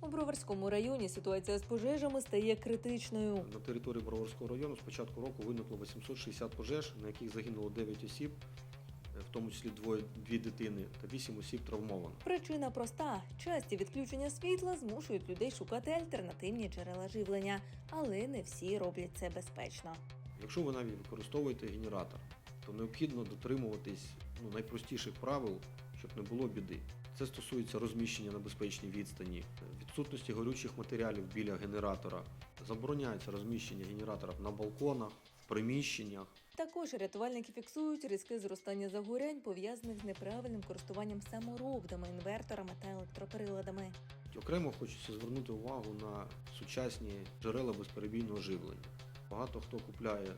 У Броварському районі ситуація з пожежами стає критичною. На території Броварського району з початку року виникло 860 пожеж, на яких загинуло 9 осіб, е, в тому числі двоє, дві дитини та 8 осіб травмовано. Причина проста: часті відключення світла змушують людей шукати альтернативні джерела живлення, але не всі роблять це безпечно. Якщо ви навіть використовуєте генератор, то необхідно дотримуватись ну, найпростіших правил, щоб не було біди. Це стосується розміщення на безпечній відстані, відсутності горючих матеріалів біля генератора. Забороняється розміщення генераторів на балконах, в приміщеннях. Також рятувальники фіксують ризики зростання загорянь, пов'язаних з неправильним користуванням саморобними інверторами та електроприладами. Окремо хочеться звернути увагу на сучасні джерела безперебійного живлення. Багато хто купляє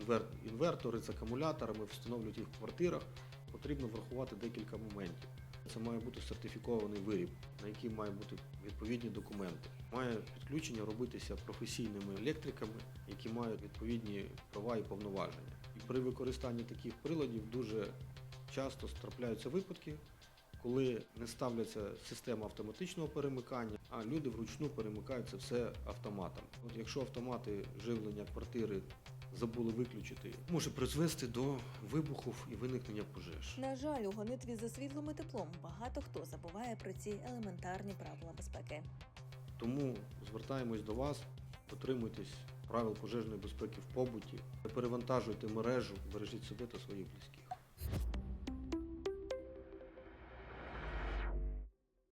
інвер- інвертори з акумуляторами, встановлюють їх в квартирах. Потрібно врахувати декілька моментів. Це має бути сертифікований виріб, на який мають бути відповідні документи. Має підключення робитися професійними електриками, які мають відповідні права і повноваження. І при використанні таких приладів дуже часто трапляються випадки, коли не ставляться система автоматичного перемикання, а люди вручну перемикають це все автоматом. От якщо автомати живлення квартири забули виключити, може призвести до вибухів і виникнення пожеж. На жаль, у гонитві за світлом і теплом багато хто забуває про ці елементарні правила безпеки. Тому звертаємось до вас, дотримуйтесь правил пожежної безпеки в побуті, перевантажуйте мережу, бережіть себе та своїх близьких.